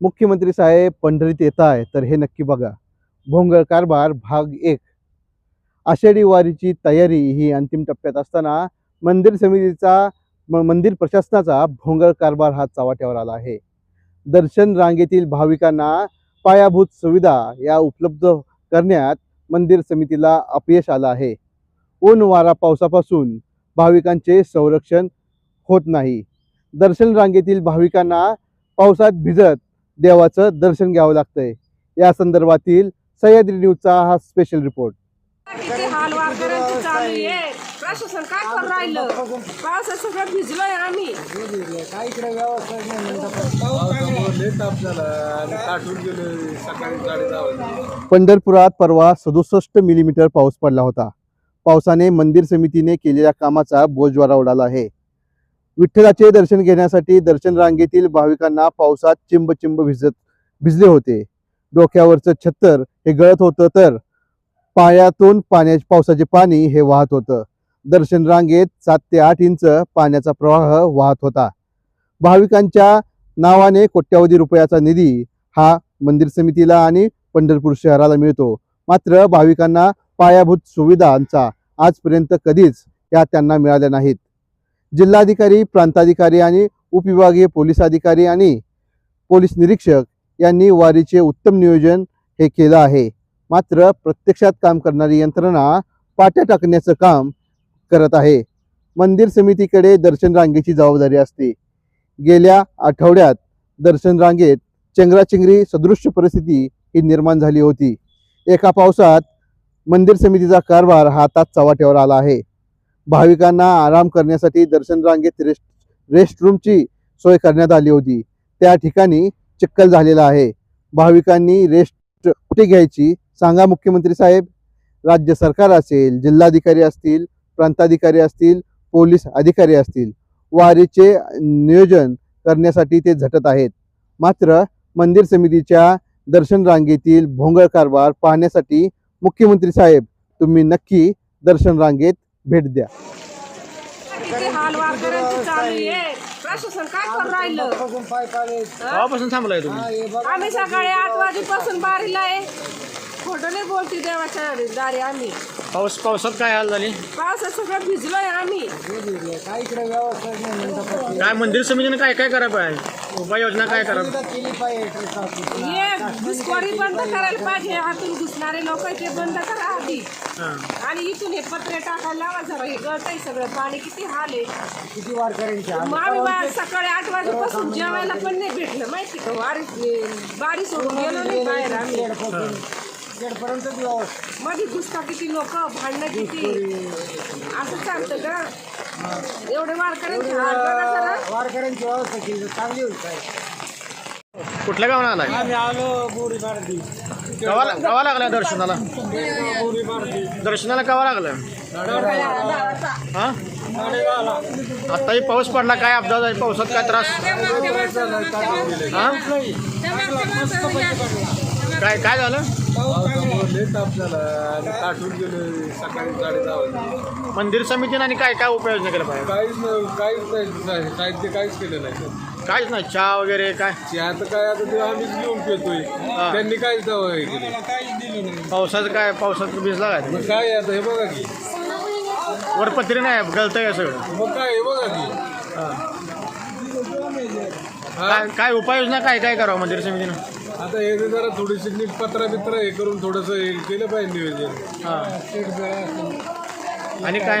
मुख्यमंत्री साहेब पंढरीत येत आहे तर हे नक्की बघा. भोंगळ कारभार भाग एक. आषाढी वारीची तयारी ही अंतिम टप्प्यात असताना मंदिर समितीचा म- मंदिर प्रशासनाचा भोंगळ कारभार हा चव्हाट्यावर आला आहे. दर्शन रांगेतील भाविकांना पायाभूत सुविधा या उपलब्ध करण्यात मंदिर समितीला अपयश आलं आहे. ऊन वारा पावसापासून भाविकांचे संरक्षण होत नाही. दर्शन रांगेतील भाविकांना पावसात भिजत देवाचं दर्शन घ्यावं लागतंय. या संदर्भातील सह्याद्री न्यूजचा हा स्पेशल रिपोर्ट प्रशासन काय करून राहिलं? पावसात सगळं भिजलोय आम्ही. काय इकडे व्यवस्था पंढरपुरात परवा सदुसष्ट मिलीमीटर पाऊस पडला होता. पावसाने मंदिर समितीने केलेल्या कामाचा बोजवारा उडाला आहे. विठ्ठलाचे दर्शन घेण्यासाठी दर्शन रांगेतील भाविकांना पावसात चिंब चिंब भिजत भिजले होते. डोक्यावरचं छत्तर हे गळत होतं तर पायातून पाण्या पावसाचे पाणी हे वाहत होतं. दर्शन रांगेत सात ते आठ इंच पाण्याचा प्रवाह वाहत होता. भाविकांच्या नावाने कोट्यावधी रुपयाचा निधी हा मंदिर समितीला आणि पंढरपूर शहराला मिळतो. मात्र भाविकांना पायाभूत सुविधांचा आजपर्यंत कधीच या त्यांना मिळाल्या नाहीत. जिल्हाधिकारी प्रांताधिकारी आणि उपविभागीय पोलीस अधिकारी आणि पोलीस निरीक्षक यांनी वारीचे उत्तम नियोजन हे केलं आहे. मात्र प्रत्यक्षात काम करणारी यंत्रणा पाट्या टाकण्याचं काम करत आहे. मंदिर समितीकडे दर्शन रांगेची जबाबदारी असते. गेल्या आठवड्यात दर्शन रांगेत चेंगराचेंगरी सदृश्य परिस्थिती ही निर्माण झाली होती. एका पावसात मंदिर समितीचा कारभार हा आता चव्हाट्यावर आला आहे. भाविकांना आराम करण्यासाठी दर्शन रांगेत रेस्ट रेस्ट रूमची सोय करण्यात आली होती. त्या ठिकाणी चिक्कल झालेला आहे. भाविकांनी रेस्ट कुठे घ्यायची सांगा मुख्यमंत्री साहेब. राज्य सरकार असेल जिल्हाधिकारी असतील प्रांताधिकारी असतील पोलीस अधिकारी असतील वारीचे नियोजन करण्यासाठी ते झटत आहेत. मात्र मंदिर समितीच्या दर्शन रांगेतील भोंगळ कारभार पाहण्यासाठी मुख्यमंत्री साहेब तुम्ही नक्की दर्शन रांगेत भेट द्या. किती हाल वारकऱ्यांचे चालू आहे. प्रशासन काय करून राहिलं? पाय थांबलाय तुम्ही. आम्ही सकाळी आठ वाजेपासून बारीला आहे. खोटं नाही बोलती देवाच्या दारी आम्ही. पाऊस पावसात काय हाल झाली? पावसात सगळं भिजलोय आम्ही. काय इकडे व्यवस्था नाही काय मंदिर समितीने काय काय करायला पाहिजे? उपाययोजना काय सुविधा केली पाहिजे? हे घुसखोरी बंद करायला पाहिजे. हातून घुसणारे लोक ते बंद करा आधी. हां. आणि इथून हे पत्रे टाकायला लावा जरा. हे गळतंय सगळं. पाणी किती हाल आहे. किती वारकऱ्यांची बा- सकाळी आठ वाजेपासून जेवायला पण नाही भेटलं. माहिती का? वारी बारी सोडून गेलो नाही बाहेर आम्ही. गेटपर्यंत व्यवस्था मध्ये घुसता किती लोक भांडणं किती? असं चालतं का? एवढे वारकऱ्यांचे हाल बघा जरा वारकऱ्यांची व्यवस्था केली तर चांगली होईल काय कुठल्या गावाला आलाय? आम्ही आलो बोरी मारती गावाला गावा लागलाय दर्शनाला. दर्शनाला गावा लागलाय. हा? आताही पाऊस पडला काय अपघात आहे? पावसात काय त्रास? हा? काय काय झालं? पावसामुळे लय आणि काठून गेलो सकाळी साडे दहा मंदिर समितीने आणि काय काय उपाययोजना केल्या पाहिजे काहीच काहीच नाही साहित्य काहीच केलं नाही काहीच नाही चहा वगैरे काय? चहा तर काय आता ते आम्हीच घेऊन पितोय त्यांनी काहीच दवा हे. केली काहीच दिलं पावसाचं काय पावसात भिजला काय मग काय आता हे बघा की वरपत्री नाही गळतंय सगळं मग काय हे बघा की हा. काय काय उपाययोजना काय काय करावं मंदिर समितीनं? आता हे जरा थोडीशी नीट पत्रा बित्रा हे करून थोडंसं हे केलं पाहिजे नियोजन. हां. आणि काय?